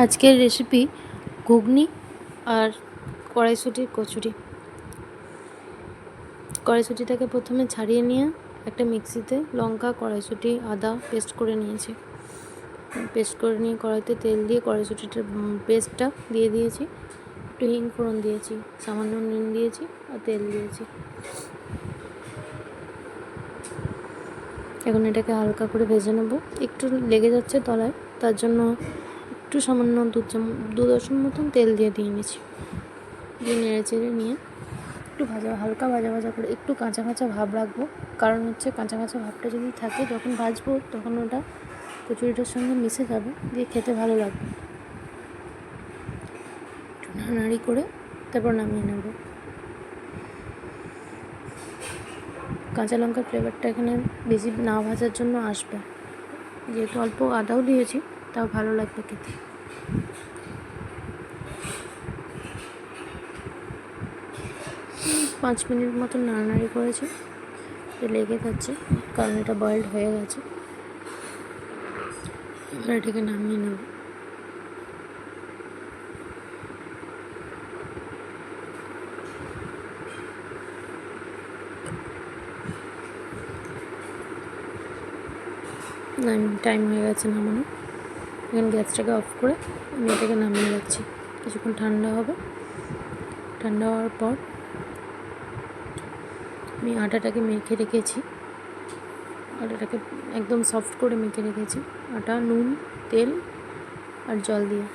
আজকের রেসিপি ঘুগনি আর কড়াইশুটির কচুরি। কড়াইশুটিটাকে প্রথমে ছাড়িয়ে নিয়ে একটা মিক্সিতে লঙ্কা, কড়াইশুটি, আদা পেস্ট করে নিয়েছি। পেস্ট করে নিয়ে কড়াইতে তেল দিয়ে কড়াইশুটিটার পেস্টটা দিয়ে দিয়েছি। একটু হিং ফোড়ন দিয়েছি, সামান্য নুন দিয়েছি আর তেল দিয়েছি। এখন এটাকে হালকা করে ভেজে নেব। একটু লেগে যাচ্ছে তলায়, তার জন্য একটু সামান্য দু চাম, দু দশম মতন তেল দিয়ে দিয়ে নিয়েছি। দিয়ে নেড়ে চেড়ে নিয়ে একটু ভাজা, হালকা ভাজা ভাজা করে একটু কাঁচা কাঁচা ভাব রাখব। কারণ হচ্ছে কাঁচা কাঁচা ভাবটা যদি থাকে, যখন ভাজবো তখন ওটা কচুরিটার সঙ্গে মিশে যাবে, দিয়ে খেতে ভালো লাগবে। একটু নাড়ানাড়ি করে তারপর নামিয়ে নেব। কাঁচা লঙ্কার ফ্লেভারটা এখানে বেশি না ভাজার জন্য আসবে। যেহেতু অল্প আদাও দিয়েছি, তাও ভালো লাগবে খেতে। পাঁচ মিনিট মতো নাড়ানাড়ি করেছি লেগে যাচ্ছে কারণ এটা বয়েলড হয়ে গেছে। এবার এটাকে নামিয়ে নেব। টাইম হয়ে গেছে নামানো। এখন গ্যাসটাকে অফ করে আমি এটাকে নামিয়ে রাখছি। কিছুক্ষণ ঠান্ডা হবে। ঠান্ডা হওয়ার পর আমি আটাটাকে মেখে রেখেছি। আটাটাকে একদম সফট করে মেখে রেখেছি। আটা, নুন, তেল আর জল দিয়ে।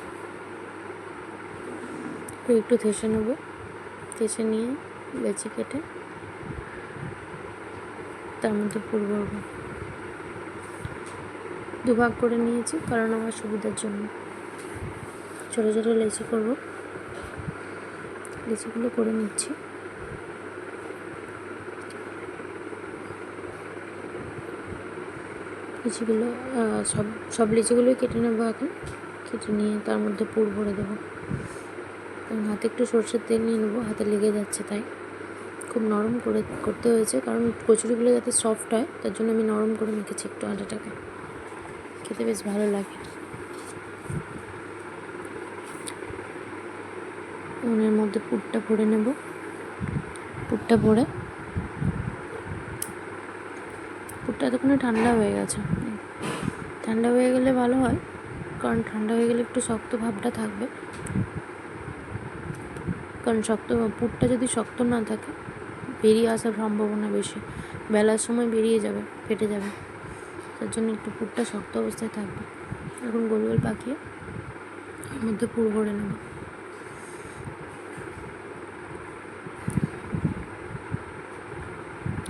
একটু থেসে নেব। থেসে নিয়ে বেছে কেটে তার মধ্যে পুর ভরবো। দুভাগ করে নিয়েছি কারণ আমার সুবিধার জন্য। ছোটো ছোটো লেচি করব। লিচিগুলো করে নিচ্ছি। লিচিগুলো সব সব লিচিগুলোই কেটে নেব এখন। কেটে নিয়ে তার মধ্যে পুর ভরে দেবো। কারণ হাতে একটু সর্ষের তেল নিয়ে নেব, হাতে লেগে যাচ্ছে তাই। খুব নরম করে করতে হয়েছে, কারণ কচুরিগুলো যাতে সফট হয়, তার জন্য আমি নরম করে মেখেছি একটু আটাটাকে। খেতে বেশ ভালো লাগে। উনের মধ্যে পুরটা ভরে নেব। পুরটা ভরে পুরটা এতক্ষণে ঠান্ডা হয়ে গেছে। ঠান্ডা হয়ে গেলে ভালো হয়, কারণ ঠান্ডা হয়ে গেলে একটু শক্ত ভাবটা থাকবে। কারণ শক্ত পুরটা যদি শক্ত না থাকে, বেরিয়ে আসার সম্ভাবনা বেশি। বেলার সময় বেরিয়ে যাবে, ফেটে যাবে। তার জন্য একটু পুরটা শক্ত অবস্থায় থাকবে। এখন গোল গোল পাকিয়ে মধ্যে পুর ভরে নেব।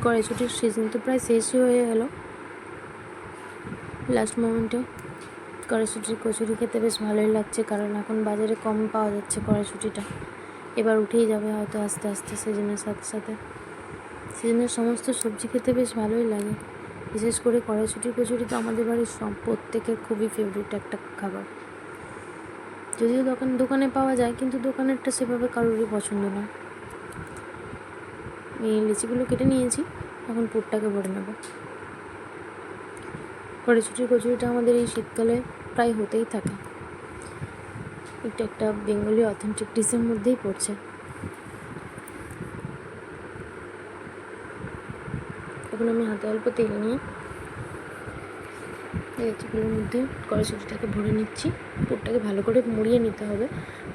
কড়াইশুটির সিজন তো প্রায় শেষই হয়ে গেল। লাস্ট মোমেন্টে কড়াইশুটির কচুরি খেতে বেশ ভালোই লাগছে, কারণ এখন বাজারে কম পাওয়া যাচ্ছে কড়াইশুটিটা এবার উঠেই যাবে হয়তো আস্তে আস্তে সিজনের সাথে সাথে। সিজনের সমস্ত সবজি খেতে বেশ ভালোই লাগে। বিশেষ করে কড়াইশুটির কচুরি তো আমাদের বাড়ির সব প্রত্যেকের খুবই ফেভারিট একটা খাবার। যদিও দোকান দোকানে পাওয়া যায়, কিন্তু দোকানেরটা সেভাবে কারোরই পছন্দ নয়। লিচিগুলো কেটে নিয়েছি, এখন পুরটাকে ভরে নেব। কড়াইশুটির কচুরিটা আমাদের এই শীতকালে প্রায় হতেই থাকে। এটা একটা বেঙ্গলি অথেন্টিক ডিশের মধ্যেই পড়ছে। এখন আমি হাতে অল্প তেল নিয়ে লেচিগুলোর মধ্যে কড়াইশুটিটাকে ভরে নিচ্ছি। পুরটাকে ভালো করে মুড়িয়ে নিতে হবে।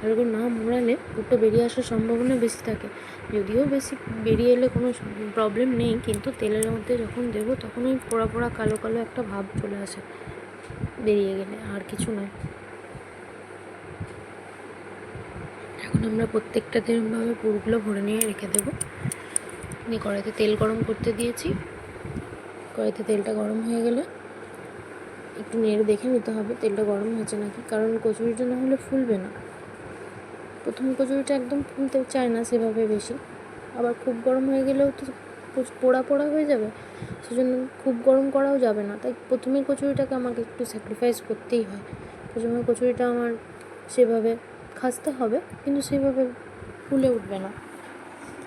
করে না মোড়ালে পুরটা বেরিয়ে আসার সম্ভাবনা বেশি থাকে। যদিও বেশি বেরিয়ে এলে কোনো প্রবলেম নেই, কিন্তু তেলের মধ্যে যখন দেবো তখন ওই পোড়া পোড়া কালো কালো একটা ভাব চলে আসে বেরিয়ে গেলে, আর কিছু নয়। এখন আমরা প্রত্যেকটা এরকমভাবে পুরগুলো ভরে নিয়ে রেখে দেবো। নিয়ে কড়াইতে তেল গরম করতে দিয়েছি। কড়াইতে তেলটা গরম হয়ে গেলে একটু নেড়ে দেখে নিতে হবে তেলটা গরম হয়েছে নাকি, কারণ কচুরিটা না হলে ফুলবে না। প্রথম কচুরিটা একদম ফুলতে চায় না সেভাবে বেশি। আবার খুব গরম হয়ে গেলেও তো পোড়া পোড়া হয়ে যাবে, সেজন্য খুব গরম করাও যাবে না। তাই প্রথমের কচুরিটাকে আমাকে একটু স্যাক্রিফাইস করতেই হয়। প্রথমে কচুরিটা আমার সেভাবে খাসতে হবে, কিন্তু সেভাবে ফুলে উঠবে না।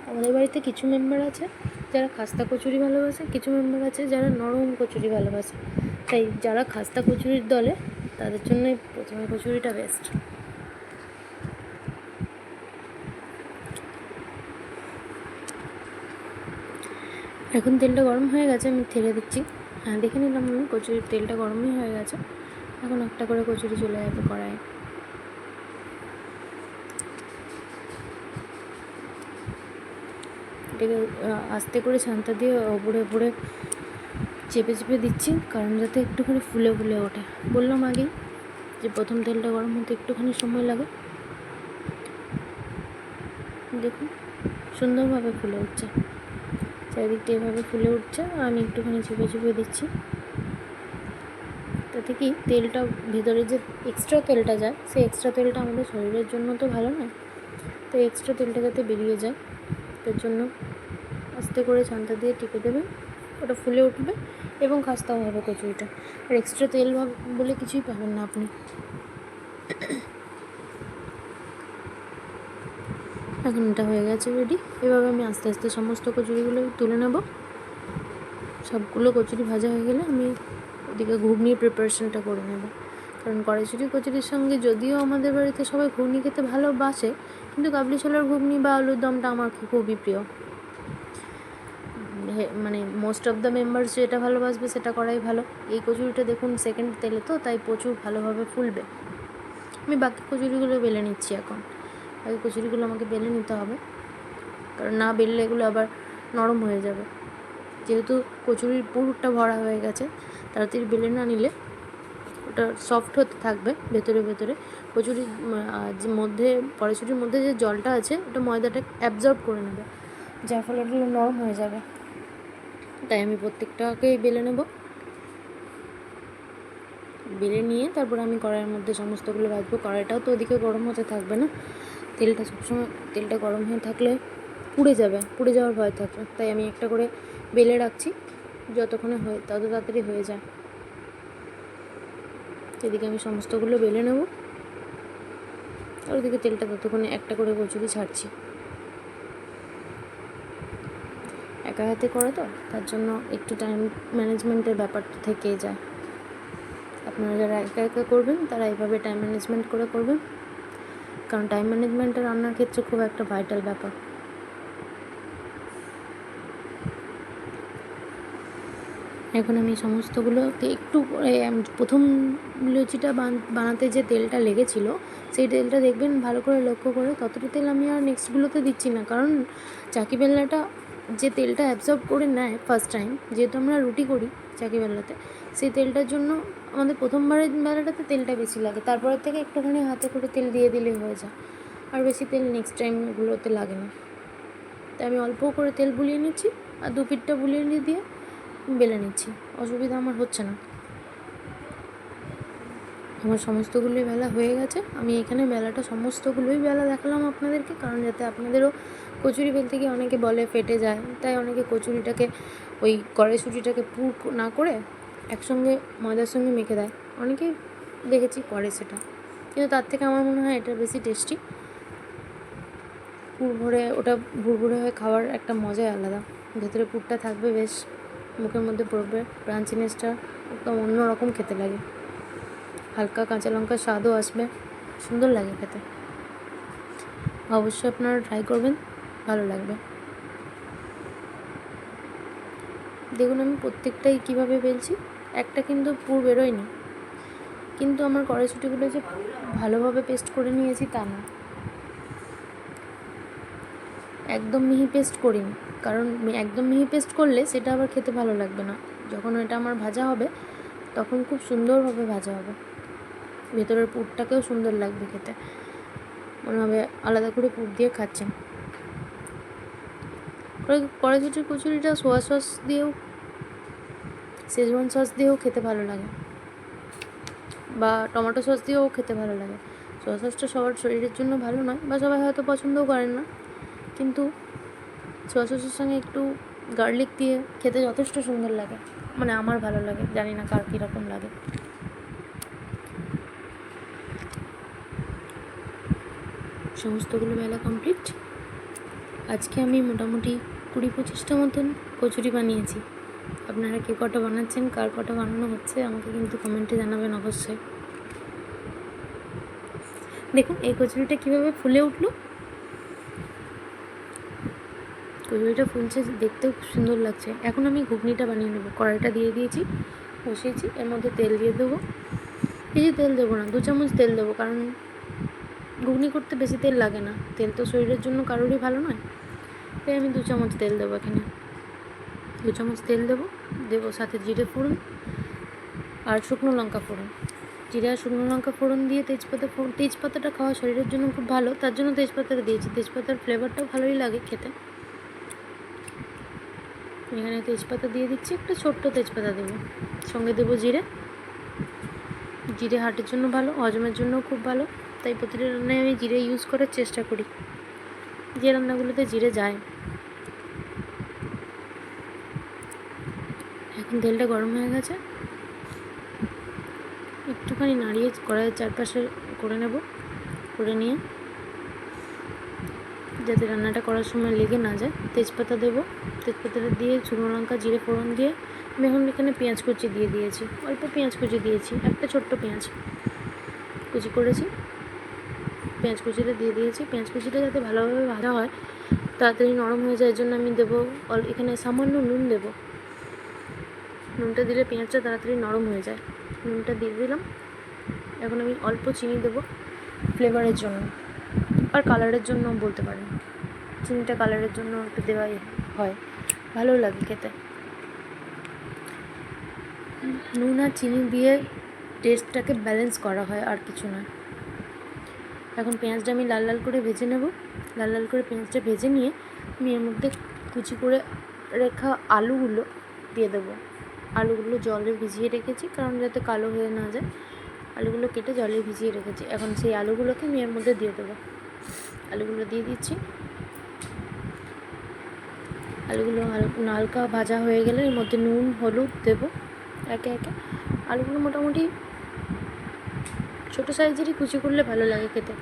আমাদের বাড়িতে কিছু মেম্বার আছে যারা খাস্তা কচুরি ভালোবাসে, কিছু মেম্বার আছে যারা নরম কচুরি ভালোবাসে। তাই যারা খাস্তা কচুরির দলে, তাদের জন্যই প্রথমে কচুরিটা বেস্ট এখন তেলটা গরম হয়ে গেছে, আমি ঠেলে দিচ্ছি। হ্যাঁ দেখে নিলাম আমি কচুরির তেলটা গরমই হয়ে গেছে। এখন একটা করে কচুরি চলে যাবে কড়াইয়ে। এটাকে আস্তে করে ছান্তা দিয়ে ওপরে ওপরে চেপে চেপে দিচ্ছি, কারণ যাতে একটুখানি ফুলে ফুলে ওঠে। বললাম আগেই যে প্রথম তেলটা গরম হতে একটুখানি সময় লাগে। দেখুন, সুন্দরভাবে ফুলে উঠছে। চারিদিকটা এভাবে ফুলে উঠছে, আমি একটুখানি চেপে চেপে দিচ্ছি। তাতে কি তেলটা ভিতরে যে এক্সট্রা তেলটা যায়, সেই এক্সট্রা তেলটা আমাদের শরীরের জন্য তো ভালো নয়, তো এক্সট্রা তেলটা যাতে বেরিয়ে যায়, তার জন্য আস্তে করে ছান্তা দিয়ে টিপে দেবেন ওটা ফুলে উঠবে এবং খাস্তাও হবে কচুরিটা। আর এক্সট্রা তেল বলে কিছুই পাবেন না আপনি। এখন এটা হয়ে গেছে রেডি এভাবে আমি আস্তে আস্তে সমস্ত কচুরিগুলো তুলে নেব। সবগুলো কচুরি ভাজা হয়ে গেলে আমি ওদিকে ঘুগনির প্রিপারেশনটা করে নেব। কারণ কড়াইশুটি কচুরির সঙ্গে যদিও আমাদের বাড়িতে সবাই ঘুগনি খেতে ভালোবাসে, কিন্তু কাবলি ছোলার ঘুগনি বা আলুর দমটা আমার খুবই প্রিয়। মানে মোস্ট অফ দ্য মেম্বার্স যেটা ভালোবাসবে সেটা করাই ভালো। এই কচুরিটা দেখুন সেকেন্ড তেলে তো, তাই প্রচুর ভালোভাবে ফুলবে। আমি বাকি কচুরিগুলো বেলে নিচ্ছি এখন। বাকি কচুরিগুলো আমাকে বেলে নিতে হবে। কারণ না বেললে এগুলো আবার নরম হয়ে যাবে। যেহেতু কচুরির পুরটা ভরা হয়ে গেছে, তাড়াতাড়ি বেলে না নিলে ওটা সফট হতে থাকবে ভেতরে ভেতরে। কচুরির যে মধ্যে কড়াইশুটির মধ্যে যে জলটা আছে, ওটা ময়দাটা অ্যাবজর্ব করে নেবে, যার ফলে ওগুলো নরম হয়ে যাবে। তাই আমি প্রত্যেকটাকেই বেলে নেব। বেলে নিয়ে তারপর আমি কড়াইয়ের মধ্যে সমস্তগুলো ভাজবো কড়াইটাও তো ওদিকে গরম হতে থাকবে না। তেলটা সবসময়, তেলটা গরম হয়ে থাকলে পুড়ে যাবে, পুড়ে যাওয়ার ভয় থাকবে তাই আমি একটা করে বেলে রাখছি, যতক্ষণে হয়ে তত তাড়াতাড়ি হয়ে যায়। এদিকে আমি সমস্তগুলো বেলে নেব, আর ওদিকে তেলটা ততক্ষণে একটা করে কচুরি ছাড়ছি। একা হাতে করে তো, তার জন্য একটু টাইম ম্যানেজমেন্টের ব্যাপারটা থেকেই যায়। আপনারা যারা একা একা করবেন, তারা এইভাবে টাইম ম্যানেজমেন্ট করে করবেন। কারণ টাইম ম্যানেজমেন্টটা রান্নার ক্ষেত্রে খুব একটা ভাইটাল ব্যাপার। এখন আমি সমস্তগুলোকে একটু প্রথম লুচিটা বানাতে যে তেলটা লেগেছিল, সেই তেলটা দেখবেন ভালো করে লক্ষ্য করে ততটা তেল আমি আর নেক্সটগুলোতে দিচ্ছি না। কারণ চাকি বেলনাটা যে তেলটা অ্যাবজর্ব করে নেয় ফার্স্ট টাইম যেহেতু আমরা রুটি করি চাকি বেলনাতে, সেই তেলটার জন্য আমাদের প্রথমবারের বেলাটাতে তেলটা বেশি লাগে, তারপরের থেকে একটুখানি হাতে করে তেল দিয়ে দিলে হয়ে যায়। আর বেশি তেল নেক্সট টাইমগুলোতে লাগে না। তাই আমি অল্প করে তেল বুলিয়ে নিচ্ছি, আর দু পিঠটা বুলিয়ে নিয়ে দিয়ে বেলে নিচ্ছি। অসুবিধা আমার হচ্ছে না। আমার সমস্তগুলোই বেলা হয়ে গেছে। আমি এখানে বেলাটা সমস্তগুলোই বেলা দেখালাম আপনাদেরকে, কারণ যাতে আপনাদেরও কচুরি বেলতে গিয়ে অনেকে বলে ফেটে যায়। তাই অনেকে কচুরিটাকে ওই কড়াইশুটিটাকে পুর না করে একসঙ্গে ময়দার সঙ্গে মেখে দেয়। অনেকেই দেখেছি করে সেটা। কিন্তু তার থেকে আমার মনে হয় এটা বেশি টেস্টি ভরে, ওটা ভুরভুরে হয়ে খাওয়ার একটা মজাই আলাদা। ভেতরে পুরটা থাকবে বেশ, মুখের মধ্যে পড়বে ক্রাঞ্চিনেসটা একদম অন্যরকম খেতে লাগে। হালকা কাঁচা লঙ্কার স্বাদও আসবে, সুন্দর লাগে খেতে। অবশ্যই আপনারা ট্রাই করবেন, ভালো লাগবে। দেখুন আমি প্রত্যেকটাই কীভাবে বেলছি। একটা কিন্তু পুর বেরোয়নি। কিন্তু আমার কড়াইশুটিগুলো যে ভালোভাবে পেস্ট করে নিয়েছি তা না। একদম মিহি পেস্ট করিনি। কারণ একদম মিহি পেস্ট করলে সেটা আবার খেতে ভালো লাগবে না। যখন এটা আমার ভাজা হবে, তখন খুব সুন্দরভাবে ভাজা হবে। ভেতরের পুরটাকেও সুন্দর লাগবে খেতে। মনে হবে আলাদা করে পুর দিয়ে খাচ্ছেন কড়াই- কড়াইশুটির কচুরিটা সোয়া সস দিয়েও শেজওয়ান সস দিয়েও খেতে ভালো লাগে। বা টমেটো সস দিয়েও খেতে ভালো লাগে। সোয়া সসটা সবার শরীরের জন্য ভালো নয়, বা সবাই হয়তো পছন্দও করেন না। কিন্তু সোয়া সসের সঙ্গে একটু গার্লিক দিয়ে খেতে যথেষ্ট সুন্দর লাগে। মানে আমার ভালো লাগে, জানি না কার কীরকম লাগে। সমস্তগুলো বেলা কমপ্লিট আজকে আমি মোটামুটি কুড়ি পঁচিশটা মতন কচুরি বানিয়েছি। আপনারা কে কটা বানাচ্ছেন? কার কটা বানানো হচ্ছে? আমাকে কিন্তু কমেন্টে জানাবেন অবশ্যই। দেখুন, এই কচুরিটা কীভাবে ফুলে উঠল? কচুরিটা ফুলছে, দেখতেও খুব সুন্দর লাগছে। এখন আমি ঘুগনিটা বানিয়ে নেব। কড়াইটা দিয়ে দিয়েছি, বসিয়েছি, এর মধ্যে তেল দিয়ে দেবো। বেশি তেল দেবো না, দু চামচ তেল দেবো, কারণ ঘুগনি করতে বেশি তেল লাগে না। তেল তো শরীরের জন্য কারোরই ভালো নয়। তাই আমি দু চামচ তেল দেবো এখানে। দু চামচ তেল দেবো। দেবো সাথে জিরে ফোড়ন আর শুকনো লঙ্কা ফোড়ন। জিরে আর শুকনো লঙ্কা ফোড়ন দিয়ে তেজপাতা ফোড়ন তেজপাতাটা খাওয়া শরীরের জন্য খুব ভালো। তার জন্য তেজপাতাটা দিয়েছি। তেজপাতার ফ্লেভারটাও ভালোই লাগে খেতে। এখানে তেজপাতা দিয়ে দিচ্ছি। একটা ছোট্ট তেজপাতা দেবো। সঙ্গে দেবো জিরে। জিরে হার্টের জন্য ভালো, হজমের জন্যও খুব ভালো। তাই প্রতিটা রান্নায় আমি জিরে ইউজ করার চেষ্টা করি। যে রান্নাগুলোতে জিরে যায় এখন তেলটা গরম হয়ে গেছে। একটুখানি নাড়িয়ে কড়াইয়ের চারপাশে করে নেব, করে নিয়ে। যাতে রান্নাটা করার সময় লেগে না যায়। তেজপাতা দেবো তেজপাতাটা দিয়ে শুকনো লঙ্কা, জিরে, ফোড়ন দিয়ে আমি এখন এখানে পেঁয়াজ কুচি দিয়ে দিয়েছি। অল্প পেঁয়াজ কুচি দিয়েছি, একটা ছোট্ট পেঁয়াজ কুচি করেছি। পেঁয়াজ কুচিটা দিয়ে দিয়েছি। পেঁয়াজ কুচিটা যাতে ভালোভাবে ভাজা হয়, তাড়াতাড়ি নরম হয়ে যায় জন্য আমি দেবো এখানে সামান্য নুন দেবো। নুনটা দিলে পেঁয়াজটা তাড়াতাড়ি নরম হয়ে যায়। নুনটা দিয়ে দিলাম। এখন আমি অল্প চিনি দেবো ফ্লেভারের জন্য। আর কালারের জন্য বলতে পারেন। চিনিটা কালারের জন্য একটু দেওয়াই হয়। ভালো লাগে খেতে। নুন আর চিনি দিয়ে টেস্টটাকে ব্যালেন্স করা হয়, আর কিছু নয় এখন পেঁয়াজটা আমি লাল লাল করে ভেজে নেব। লাল লাল করে পেঁয়াজটা ভেজে নিয়ে আমি এর মধ্যে কুচি করে রেখা আলুগুলো দিয়ে দেবো। আলুগুলো জলে ভিজিয়ে রেখেছি, কারণ যাতে কালো হয়ে না যায়। আলুগুলো কেটে জলে ভিজিয়ে রেখেছি। এখন সেই আলুগুলোকে আমি এর মধ্যে দিয়ে দেবো। আলুগুলো দিয়ে দিচ্ছি। আলুগুলো হালকা ভাজা হয়ে গেলে এর মধ্যে নুন, হলুদ দেবো একে একে। আলুগুলো মোটামুটি ছোটো সাইজেরই কুচি করলে ভালো লাগে খেতে।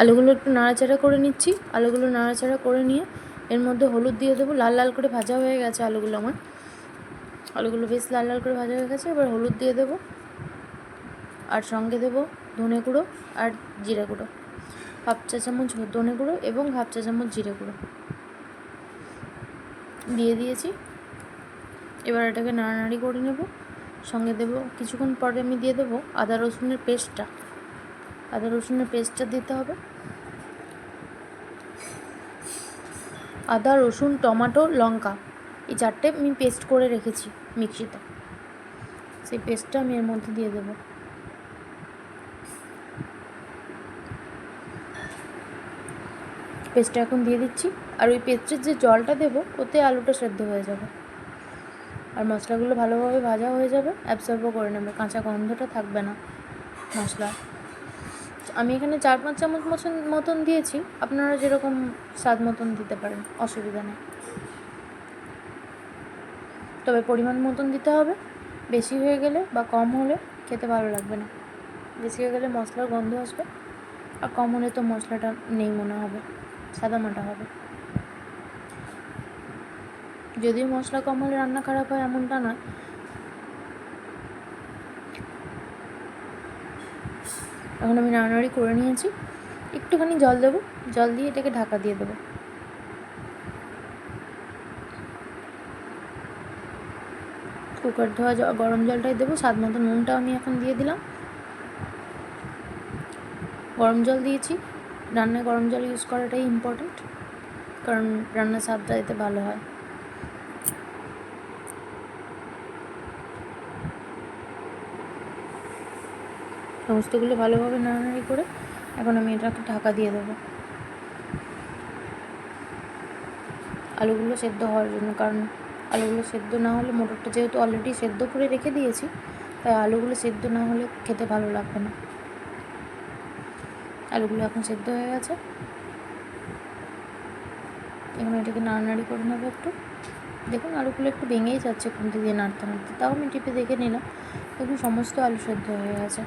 আলুগুলো একটু নাড়াচাড়া করে নিচ্ছি। আলুগুলো নাড়াচাড়া করে নিয়ে এর মধ্যে হলুদ দিয়ে দেবো। লাল লাল করে ভাজা হয়ে গেছে আলুগুলো আমার। আলুগুলো বেশ লাল লাল করে ভাজা হয়ে গেছে। এবার হলুদ দিয়ে দেবো। আর সঙ্গে দেবো ধনে গুঁড়ো আর জিরে গুঁড়ো। হাফ চা চামচ ধনে গুঁড়ো এবং হাফ চা চামচ জিরে গুঁড়ো। দিয়ে দিয়েছি। এবার এটাকে নাড়ানাড়ি করে নেব। সঙ্গে দেবো, কিছুক্ষণ পরে আমি দিয়ে দেবো আদা রসুনের পেস্টটা। আদা রসুনের পেস্টটা দিতে হবে। আদা, রসুন, টমাটো, লঙ্কা এই চারটে আমি পেস্ট করে রেখেছি মিক্সিতে। সেই পেস্টটা আমি এর মধ্যে দিয়ে দেবো। পেস্টটা এখন দিয়ে দিচ্ছি। আর ওই পেস্টের যে জলটা দেবো, ওতে আলুটা সেদ্ধ হয়ে যাবে। আর মশলাগুলো ভালোভাবে ভাজা হয়ে যাবে অ্যাবসর্বও করে নেবে। কাঁচা গন্ধটা থাকবে না মশলা আমি এখানে চার পাঁচ চামচ মতন মতন দিয়েছি। আপনারা যেরকম স্বাদ মতন দিতে পারেন, অসুবিধা নেই। তবে পরিমাণ মতন দিতে হবে। বেশি হয়ে গেলে বা কম হলে খেতে ভালো লাগবে না। বেশি হয়ে গেলে মশলার গন্ধ আসবে। আর কম হলে তো মশলাটা নেই মনে হবে, সাদা মাটা হবে। যদিও মশলা কম হলে রান্না খারাপ হয় এমনটা নয় এখন আমি নাড়ানাড়ি করে নিয়েছি। একটুখানি জল দেবো, জল দিয়ে এটাকে ঢাকা দিয়ে দেবো। কুকার ধোয়া গরম জলটাই দেবো, স্বাদ মতো নুনটাও আমি এখন দিয়ে দিলাম। গরম জল দিয়েছি। রান্নায় গরম জল ইউজ করাটাই ইম্পর্ট্যান্ট কারণ রান্নার স্বাদটা এতে ভালো হয়। সমস্তগুলো ভালোভাবে নাড়ানাড়ি করে এখন আমি এটাকে ঢাকা দিয়ে দেবো। আলুগুলো সেদ্ধ হওয়ার জন্য, কারণ আলুগুলো সেদ্ধ না হলে মোটরটা যেহেতু অলরেডি সেদ্ধ করে রেখে দিয়েছি, তাই আলুগুলো সেদ্ধ না হলে খেতে ভালো লাগবে না। আলুগুলো এখন সেদ্ধ হয়ে গেছে। এখন এটাকে নাড়ানাড়ি করে নেব একটু। দেখুন আলুগুলো একটু ভেঙেই যাচ্ছে খুন্তি দিয়ে নাড়তে নাড়তে, তাও আমি টিপে দেখে নিলাম। দেখুন সমস্ত আলু সেদ্ধ হয়ে গেছে।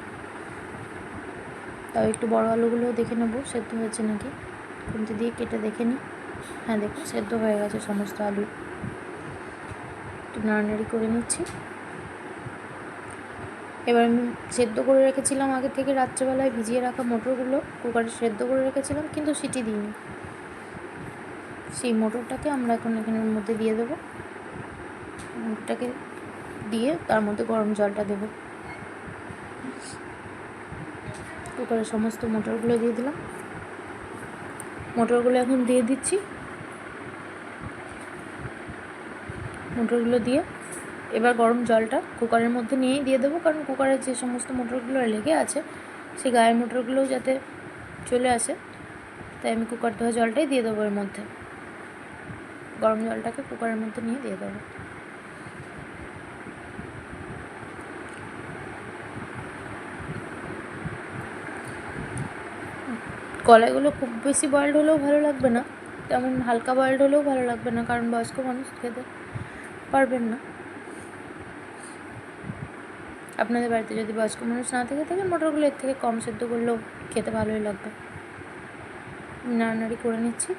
তাও একটু বড় আলুগুলোও দেখে নেব, সেদ্ধ হয়েছে নাকি? খুন্তি দিয়ে কেটে দেখে নিই হ্যাঁ দেখুন, সেদ্ধ হয়ে গেছে সমস্ত আলু। একটু নাড়ানাড়ি করে নিচ্ছি। এবার আমি সেদ্ধ করে রেখেছিলাম আগে থেকে রাত্রেবেলায় ভিজিয়ে রাখা মটরগুলো। কুকারে সেদ্ধ করে রেখেছিলাম, কিন্তু সিটি দিইনি। সেই মোটরটাকে আমরা এখন এখানের মধ্যে দিয়ে দেবো। মোটরটাকে দিয়ে তার মধ্যে গরম জলটা দেবো। কুকারের সমস্ত মোটরগুলো দিয়ে দিলাম। মোটরগুলো এখন দিয়ে দিচ্ছি। মোটরগুলো দিয়ে এবার গরম জলটা কুকারের মধ্যে নিয়েই দিয়ে দেবো, কারণ কুকারের যে সমস্ত মোটরগুলো লেগে আছে, সেই গায়ের মোটরগুলোও যাতে চলে আসে, তাই আমি কুকার ধোয়া জলটাই দিয়ে দেবো এর মধ্যে। গরম জলটাকে কুকারের মধ্যে নিয়ে দিয়ে দেবো। কলাইগুলো খুব বেশি বয়েলড হলেও ভালো লাগবে না। তেমন হালকা বয়েলড হলেও ভালো লাগবে না, কারণ বয়স্ক মানুষ খেতে পারবেন না। আপনাদের বাড়িতে যদি বয়স্ক মানুষ না থেকে থাকে মটরগুলো এর থেকে কম সেদ্ধ করলেও খেতে ভালোই লাগবে। নাড়ানাড়ি করে নিচ্ছি।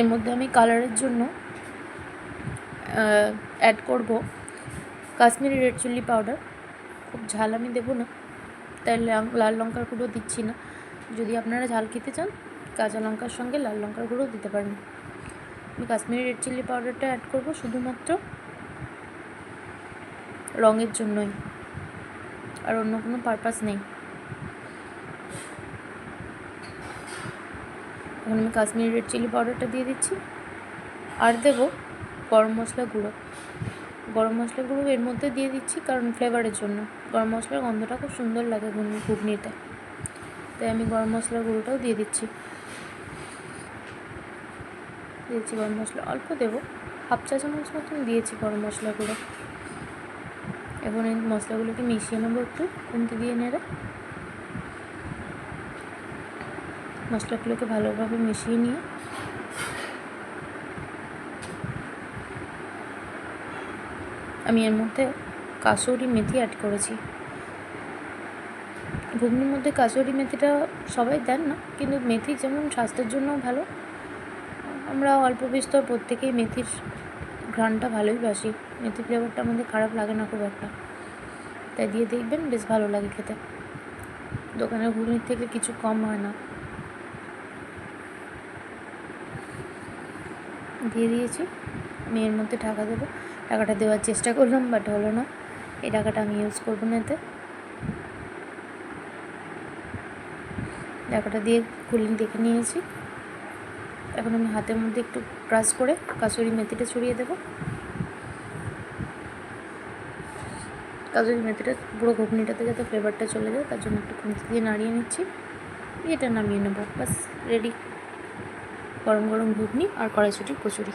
এর মধ্যে আমি কালারের জন্য অ্যাড করব কাশ্মীরি রেড চিলি পাউডার খুব ঝাল আমি দেবো না। তাই লাল লঙ্কার গুঁড়ো দিচ্ছি না। যদি আপনারা ঝাল খেতে চান, কাঁচা লঙ্কার সঙ্গে লাল লঙ্কার গুঁড়ো দিতে পারেন। আমি কাশ্মীরি রেড চিলি পাউডারটা অ্যাড করব শুধুমাত্র রঙের জন্যই। আর অন্য কোনো পারপাস নেই। এখন আমি কাশ্মীরি রেড চিলি পাউডারটা দিয়ে দিচ্ছি। আর দেবো গরম মশলা গুঁড়ো। গরম মশলা গুঁড়ো এর মধ্যে দিয়ে দিচ্ছি কারণ ফ্লেভারের জন্য। গরম মশলার গন্ধটা খুব সুন্দর লাগে ঘুগনি, ঘুগনিতে। তাই আমি গরম মশলার গুঁড়োটাও দিয়ে দিচ্ছি। দিয়েছি গরম মশলা। অল্প দেবো। হাফ চা চামচ মতন দিয়েছি গরম মশলা গুঁড়ো। এখন এই মশলাগুলোকে মিশিয়ে নেব একটু, খুন্তি দিয়ে নেড়ে। মশলাগুলোকে ভালোভাবে মিশিয়ে নিয়ে আমি এর মধ্যে কাসুরি মেথি অ্যাড করেছি। ঘুগনির মধ্যে কাসুরি মেথিটা সবাই দেন না, কিন্তু মেথি যেমন স্বাস্থ্যের জন্যও ভালো। আমরা অল্প বিস্তর প্রত্যেকেই মেথির ঘ্রাণটা ভালোই বাসি। মেথি ফ্লেভারটা আমাদের খারাপ লাগে না খুব একটা। তাই দিয়ে দেখবেন বেশ ভালো লাগে খেতে। দোকানের ঘুগনির থেকে কিছু কম হয় না। দিয়ে দিয়েছি। আমি এর মধ্যে ঢাকা দেবো। টাকাটা দেওয়ার চেষ্টা করলাম বাট হলো না। এই টাকাটা আমি ইউজ করব না এতে। টাকাটা দিয়ে খুলে দেখে নিয়েছি। এখন আমি হাতের মধ্যে একটু ক্রাশ করে কাসুরি মেথিটা ছড়িয়ে দেবো। কাসুরি মেথিটা, পুরো ঘুগনিটাতে যাতে ফ্লেভারটা চলে যায়, তার জন্য একটু খুঁজে দিয়ে নাড়িয়ে নিচ্ছি। এটা নামিয়ে নেব। বাস রেডি গরম গরম ঘুগনি আর কড়াইশুটির কচুরি।